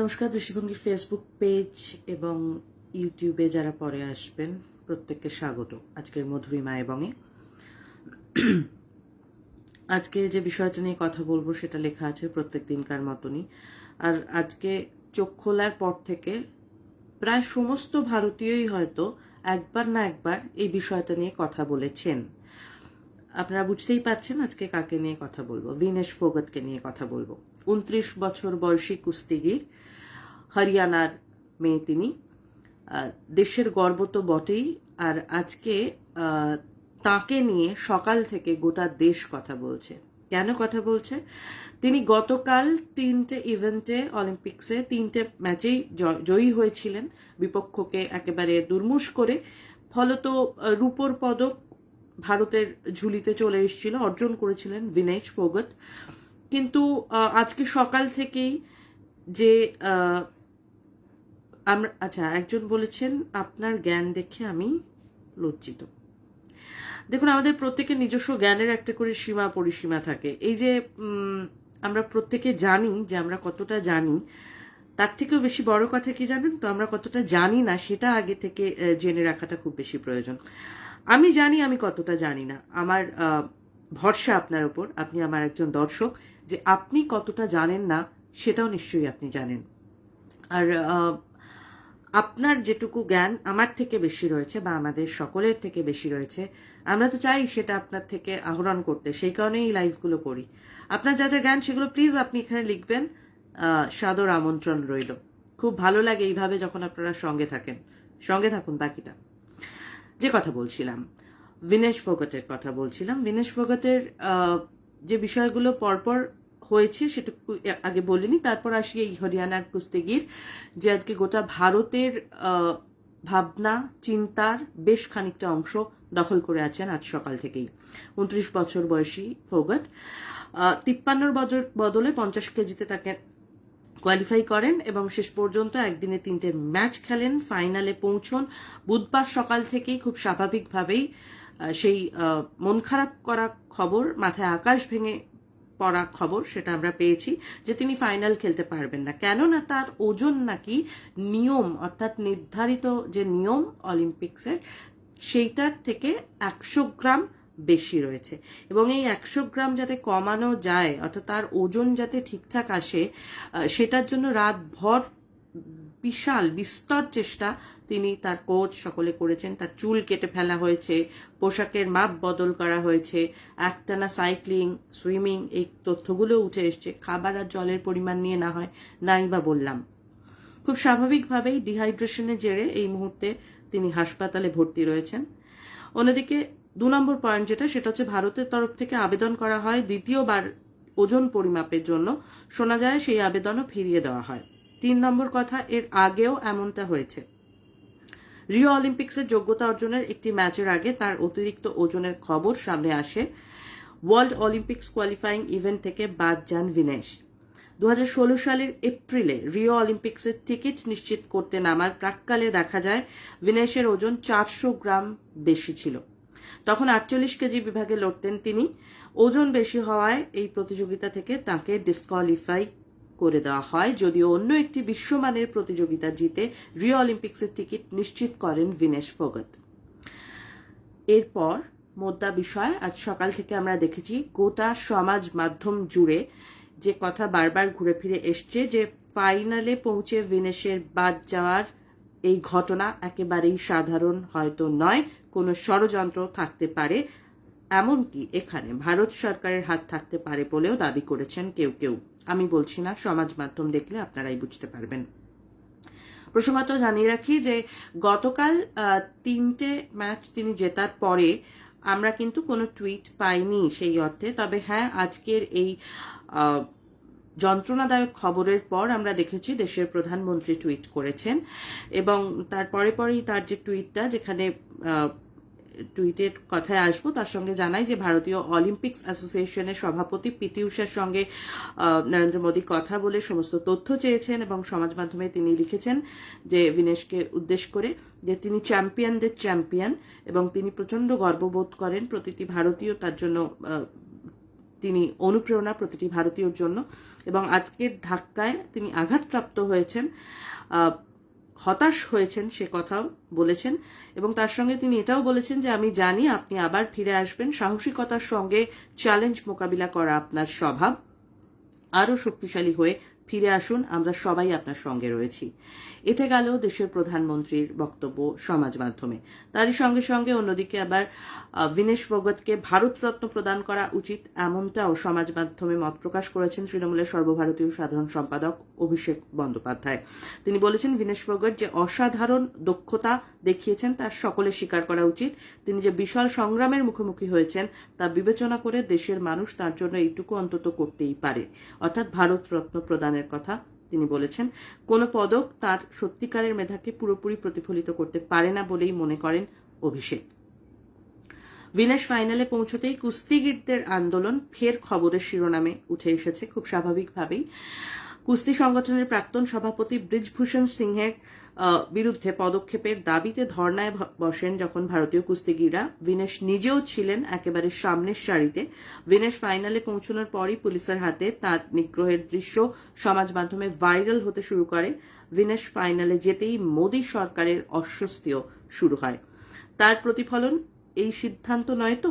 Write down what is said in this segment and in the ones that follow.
নমস্কার দৃষ্টিভঙ্গি Facebook page এবং ইউটিউবে যারা পরে আসবেন, প্রত্যেককে স্বাগত। আজকের মধুরিমা এবংয়ে আজকে যে বিষয়টা নিয়ে কথা বলব, সেটা লেখা আছে প্রত্যেক দিনকার মতনই। আর আজকে চোখ খোলার পর থেকে প্রায় সমস্ত ভারতীয়ই হয়তো একবার না একবার এই বিষয়টা নিয়ে কথা বলেছেন। আপনারা বুঝতেই পাচ্ছেন আজকে কাকে নিয়ে কথা বলব। ভিনেশ ফোগতকে নিয়ে কথা বলব। উনত্রিশ বছর বয়সী কুস্তিগির, হরিয়ানার মেয়ে তিনি। দেশের গর্ব তো বটেই। আর আজকে তাকে নিয়ে সকাল থেকে গোটা দেশ কথা বলছে। কেন কথা বলছে? তিনি গতকাল তিনটে ইভেন্টে, অলিম্পিক্সে তিনটে ম্যাচেই জয়ী হয়েছিলেন। বিপক্ষকে একেবারে দুর্মুষ করে। ফলত, রূপোর পদক ভারতের ঝুলিতে চলে এসেছিল, অর্জন করেছিলেন বিনেশ ফোগট কিন্তু আজকে সকাল থেকেই যে আমরা আচ্ছা একজন বলেছেন, আপনার জ্ঞান দেখে আমি লজ্জিত। দেখুন, আমাদের প্রত্যেকের নিজস্ব জ্ঞানের একটা করে সীমা, পরিসীমা থাকে। এই যে আমরা প্রত্যেকে জানি যে আমরা কতটা জানি, তার থেকেও বেশি বড় কথা কি জানেন? তো আমরা কতটা জানি না, সেটা আগে থেকে জেনে রাখাটা খুব বেশি প্রয়োজন। আমি জানি, আমি কতটা জানি না। আমার ভরসা আপনার ওপর আপনি আমার একজন দর্শক, যে আপনি কতটা জানেন না, সেটাও নিশ্চয়ই আপনি জানেন। আর আপনার যেটুকু জ্ঞান আমার থেকে বেশি রয়েছে বা আমাদের সকলের থেকে বেশি রয়েছে, আমরা তো চাই সেটা আপনার থেকে আহরণ করতে, সেই কারণেই এই লাইভগুলো করি। আপনার যা যা জ্ঞান, সেগুলো প্লিজ আপনি এখানে লিখবেন। সাদর আমন্ত্রণ রইল। খুব ভালো লাগে এইভাবে যখন আপনারা সঙ্গে থাকেন। সঙ্গে থাকুন বাকিটা। যে কথা বলছিলাম বিনেশ ফোগটের কথা বলছিলাম বিনেশ ফোগটের যে বিষয়গুলো পরপর হয়েছে সেটুকু আগে বলিনি, তারপর আসি এই হরিয়ানার কুস্তিগির, যে আজকে গোটা ভারতের ভাবনা, চিন্তার বেশ খানিকটা অংশ দখল করে আছেন আজ সকাল থেকেই, উনত্রিশ বছর বয়সী ফোগট। তিপ্পান্নর বজর- বদলে পঞ্চাশ কেজিতে তাকে কোয়ালিফাই করেন এবং শেষ পর্যন্ত একদিনে তিনটে ম্যাচ খেলেন, ফাইনালে পৌঁছন। বুধবার সকাল থেকেই খুব স্বাভাবিকভাবেই সেই মন খারাপ করা খবর, মাথায় আকাশ ভেঙে পড়া খবর সেটা আমরা পেয়েছি যে তিনি ফাইনাল খেলতে পারবেন না। কেননা তার ওজন নাকি নিয়ম, অর্থাৎ নির্ধারিত যে নিয়ম অলিম্পিক্সের, সেইটার থেকে একশো গ্রাম বেশি রয়েছে। এবং এই একশো গ্রাম যাতে কমানো যায়, অর্থাৎ তার ওজন যাতে ঠিকঠাক আসে সেটার জন্য রাত ভর বিশাল, বিস্তর চেষ্টা তিনি তার কোচ সকলে করেছেন। তার চুল কেটে ফেলা হয়েছে, পোশাকের মাপ বদল করা হয়েছে, একটানা সাইক্লিং, সুইমিং, এই তথ্যগুলো উঠে এসছে। খাবার আর জলের পরিমাণ নিয়ে না হয় নাই বা বললাম। খুব স্বাভাবিকভাবেই ডিহাইড্রেশনের জেরে এই মুহূর্তে তিনি হাসপাতালে ভর্তি রয়েছেন। অন্যদিকে দু নম্বর পয়েন্ট যেটা, সেটা হচ্ছে ভারতের তরফ থেকে আবেদন করা হয় দ্বিতীয়বার ওজন পরিমাপের জন্য। শোনা যায় সেই আবেদনও ফিরিয়ে দেওয়া হয়। তিন নম্বর কথা, এর আগেও এমনটা হয়েছে। রিও অলিম্পিক্সের যোগ্যতা অর্জনের একটি ম্যাচের আগে তার অতিরিক্ত ওজনের খবর সামনে আসে ওয়ার্ল্ড অলিম্পিক্স কোয়ালিফাইং ইভেন্ট থেকে বাদ যান ভিনেশ। দু সালের এপ্রিলে রিও অলিম্পিক্সের টিকিট নিশ্চিত করতে নামার প্রাককালে দেখা যায়, ভিনেশের ওজন চারশো গ্রাম বেশি ছিল। তখন আটচল্লিশ কেজি বিভাগে লড়তেন তিনি। ওজন বেশি হওয়ায় এই প্রতিযোগিতা থেকে তাকে ডিসকোয়ালিফাই করে দেওয়া হয়। যদিও অন্য একটি বিশ্বমানের প্রতিযোগিতা জিতে রিও অলিম্পিক্সের টিকিট নিশ্চিত করেন ভিনেশ ফোগত এরপর মোদ্দা বিষয়, আজ সকাল থেকে আমরা দেখেছি গোটা সমাজ মাধ্যম জুড়ে যে কথা বারবার ঘুরে ফিরে এসছে যে ফাইনালে পৌঁছে ভিনেশের বাদ যাওয়ার এই ঘটনা একেবারেই সাধারণ হয়তো নয়। কোনো ষড়যন্ত্র থাকতে পারে, এমনকি এখানে ভারত সরকারের হাত থাকতে পারে বলেও দাবি করেছেন কেউ কেউ। আমি বলছি না, সমাজ মাধ্যম দেখলে আপনারাই বুঝতে পারবেন। প্রসঙ্গত জানিয়ে রাখি যে গতকাল তিনটে ম্যাচ তিনি জেতার পরে আমরা কিন্তু কোনো টুইট পাইনি সেই অর্থে। তবে হ্যাঁ আজকের এই যন্ত্রণাদায়ক খবরের পর আমরা দেখেছি দেশের প্রধানমন্ত্রী টুইট করেছেন এবং তারপরে পরেই তার যে টুইটটা, যেখানে টুইটের কথায় আসব। তার সঙ্গে জানাই যে ভারতীয় অলিম্পিক্স অ্যাসোসিয়েশনের সভাপতি পিটি উষার সঙ্গে নরেন্দ্র মোদী কথা বলে সমস্ত তথ্য চেয়েছেন এবং সমাজ মাধ্যমে তিনি লিখেছেন যে বিনেশকে উদ্দেশ্য করে যে তিনি চ্যাম্পিয়নদের চ্যাম্পিয়ন এবং তিনি প্রচণ্ড গর্ববোধ করেন প্রতিটি ভারতীয় তার জন্য তিনি অনুপ্রেরণা প্রতিটি ভারতীয়র জন্য এবং আজকের ধাক্কায় তিনি আঘাতপ্রাপ্ত হয়েছেন। হতাশ হয়েছেন, সে কথাও বলেছেন এবং তার সঙ্গে তিনি এটাও বলেছেন যে, আমি জানি আপনি আবার ফিরে আসবেন। সাহসিকতার সঙ্গে চ্যালেঞ্জ মোকাবিলা করা আপনার স্বভাব। আরও শক্তিশালী হয়ে ফিরে আসুন, আমরা সবাই আপনার সঙ্গে রয়েছি। এটা গেল দেশের প্রধানমন্ত্রীর বক্তব্য সমাজ মাধ্যমে। তারই সঙ্গে সঙ্গে অন্যদিকে আবার বিনেশ ফোগতকে ভারতরত্ন প্রদান করা উচিত এমনটাও সমাজ মাধ্যমে মত প্রকাশ করেছেন তৃণমূলের সর্বভারতীয় সাধারণ সম্পাদক অভিষেক বন্দ্যোপাধ্যায়। তিনি বলেছেন বিনেশ ফোগট যে অসাধারণ দক্ষতা দেখিয়েছেন তার সকলে স্বীকার করা উচিত। তিনি যে বিশাল সংগ্রামের মুখোমুখি হয়েছেন, তা বিবেচনা করে দেশের মানুষ তার জন্য এইটুকু অন্তত করতেই পারে। অর্থাৎ ভারতরত্ন প্রদানের কথা তিনি বলেছেন, কোনো পদক তার সত্যিকারের মেধাকে পুরোপুরি প্রতিফলিত করতে পারে না বলেই মনে করেন অভিষেক। ভিলেজ ফাইনালে পৌঁছতেই কুস্তিগীরদের আন্দোলন ফের খবরের শিরোনামে উঠে এসেছে খুব স্বাভাবিকভাবেই। কুস্তি সংগঠনের প্রাক্তন সভাপতি ব্রিজভূষণ সিংহের বিরুদ্ধে পদক্ষেপের দাবিতে ধর্নায় বসেন যখন ভারতীয় কুস্তিগিরা ভিনেশ নিজেও ছিলেন একেবারে সামনের সারিতে। ভিনেশ ফাইনালে পৌঁছানোর পরই পুলিশের হাতে তার নিগ্রহের দৃশ্য সমাজ মাধ্যমে ভাইরাল হতে শুরু করে। ভিনেশ ফাইনালে যেতেই মোদী সরকারের অস্বস্তিও শুরু হয়। তার প্রতিফলন এই সিদ্ধান্ত নয় তো?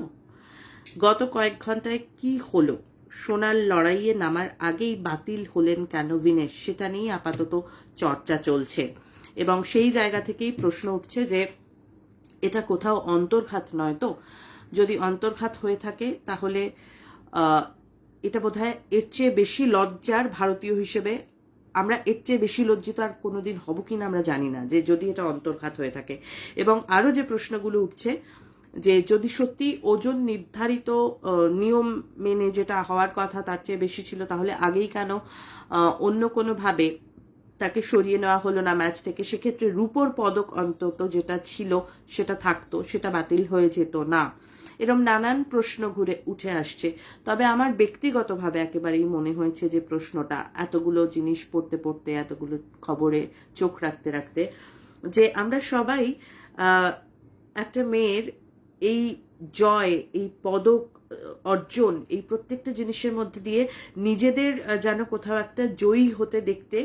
গত কয়েক ঘন্টায় কি হলো? সোনার লড়াইয়ে নামার আগেই বাতিল হলেন কেন ভিনেশ? সেটা নিয়ে আপাতত চর্চা চলছে। এবং সেই জায়গা থেকেই প্রশ্ন উঠছে যে এটা কোথাও অন্তর্ঘাত নয় তো? যদি অন্তর্ঘাত হয়ে থাকে, তাহলে এটা বোধহয় এর চেয়ে বেশি লজ্জার ভারতীয় হিসেবে আমরা এর চেয়ে বেশি লজ্জিত আর কোনোদিন হব কিনা আমরা জানি না, যে যদি এটা অন্তর্ঘাত হয়ে থাকে। এবং আরও যে প্রশ্নগুলো উঠছে, যে যদি সত্যি ওজন নির্ধারিত নিয়ম মেনে যেটা হওয়ার কথা তার চেয়ে বেশি ছিল, তাহলে আগেই কেন অন্য কোনোভাবে তাকে সরিয়ে নেওয়া হলো না ম্যাচ থেকে। সেক্ষেত্রে রূপোর পদক অন্তত যেটা ছিল, সেটা থাকতো, সেটা বাতিল হয়ে যেত না। এরম নানান প্রশ্ন ঘুরে উঠে আসছে। তবে আমার ব্যক্তিগতভাবে একেবারেই মনে হয়েছে যে প্রশ্নটা, এতগুলো জিনিস পড়তে পড়তে, এতগুলো খবরে চোখ রাখতে রাখতে, যে আমরা সবাই একটা মেয়ের এই জয়, এই পদক অর্জন, এই প্রত্যেকটা জিনিসের মধ্যে দিয়ে নিজেদের যেন কোথাও একটা জয়ী হতে দেখতে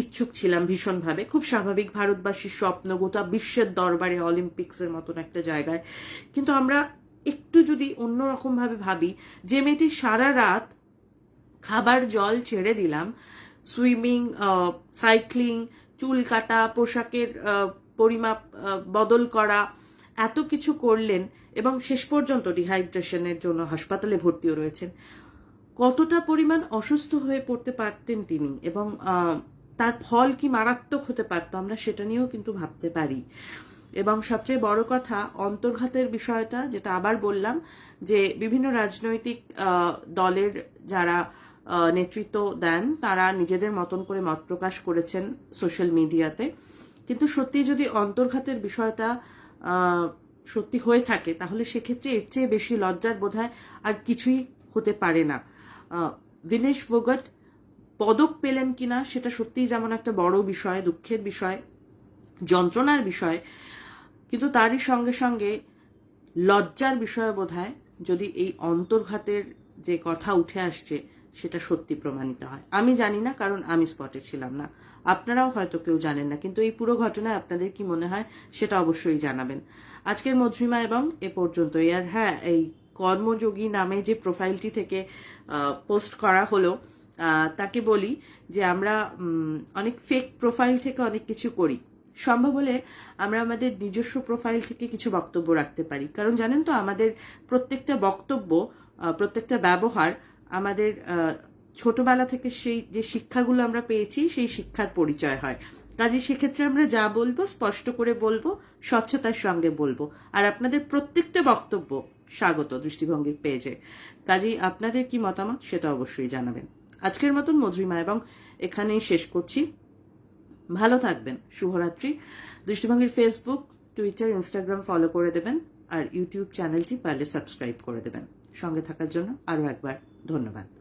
ইচ্ছুক ছিলাম ভীষণভাবে। খুব স্বাভাবিক ভারতবাসীর স্বপ্ন, গোটা বিশ্বের দরবারে অলিম্পিক্সের মতন একটা জায়গায়। কিন্তু আমরা একটু যদি অন্যরকম ভাবে ভাবি যে মেয়েটি সারা রাত খাবার জল ছেড়ে দিলাম, সুইমিং সাইক্লিং, চুল কাটা, পোশাকের পরিমাপ বদল করা, এত কিছু করলেন এবং শেষ পর্যন্ত ডিহাইড্রেশনের জন্য হাসপাতালে ভর্তিও রয়েছেন। কতটা পরিমাণ অসুস্থ হয়ে পড়তে পারতেন তিনি এবং তার ফল কি মারাত্মক হতে পারতো আমরা সেটা নিয়েও কিন্তু ভাবতে পারি। এবং সবচেয়ে বড় কথা অন্তর্ঘাতের বিষয়টা, যেটা আবার বললাম, যে বিভিন্ন রাজনৈতিক দলের যারা নেতৃত্ব দেন, তারা নিজেদের মতন করে মত প্রকাশ করেছেন সোশ্যাল মিডিয়াতে। কিন্তু সত্যি যদি অন্তর্ঘাতের বিষয়টা সত্যি হয়ে থাকে তাহলে সেক্ষেত্রে এর চেয়ে বেশি লজ্জার বোধহয় আর কিছুই হতে পারে না। আহ, ভোগট পদক পেলেন কিনা সেটা সত্যিই যেমন একটা বড় বিষয় দুঃখের বিষয় যন্ত্রণার বিষয় কিন্তু তারই সঙ্গে সঙ্গে লজ্জার বিষয় বোধহয় যদি এই অন্তর্ঘাতের যে কথা উঠে আসছে সেটা সত্যি প্রমাণিত হয়। আমি জানি না কারণ আমি স্পটে ছিলাম না। আপনারাও হয়তো কেউ জানেন না কিন্তু এই পুরো ঘটনায় আপনাদের কি মনে হয় সেটা অবশ্যই জানাবেন। আজকের মধুরিমা এবং এ পর্যন্তই। আর হ্যাঁ এই কর্মযোগী নামে যে প্রোফাইলটি থেকে পোস্ট করা হলো তাকে বলি যে আমরা অনেক ফেক প্রোফাইল থেকে অনেক কিছু করি। সম্ভব হলে আমরা আমাদের নিজস্ব প্রোফাইল থেকে কিছু বক্তব্য রাখতে পারি। কারণ জানেন তো, আমাদের প্রত্যেকটা বক্তব্য প্রত্যেকটা ব্যবহার আমাদের ছোটবেলা থেকে সেই যে শিক্ষাগুলো আমরা পেয়েছি, সেই শিক্ষার পরিচয় হয়। কাজে সেক্ষেত্রে আমরা যা বলব, স্পষ্ট করে বলব, স্বচ্ছতার সঙ্গে বলব। আর আপনাদের প্রত্যেকটা বক্তব্য স্বাগত দৃষ্টিভঙ্গির পেজে। কাজেই আপনাদের কি মতামত সেটা অবশ্যই জানাবেন। আজকের মতন মধুরিমা এবং এখানেই শেষ করছি। ভালো থাকবেন। শুভরাত্রি। দৃষ্টিভঙ্গির ফেসবুক টুইটার ইনস্টাগ্রাম ফলো করে দেবেন আর ইউটিউব চ্যানেলটি পারলে সাবস্ক্রাইব করে দেবেন। সঙ্গে থাকার জন্য আরও একবার ধন্যবাদ।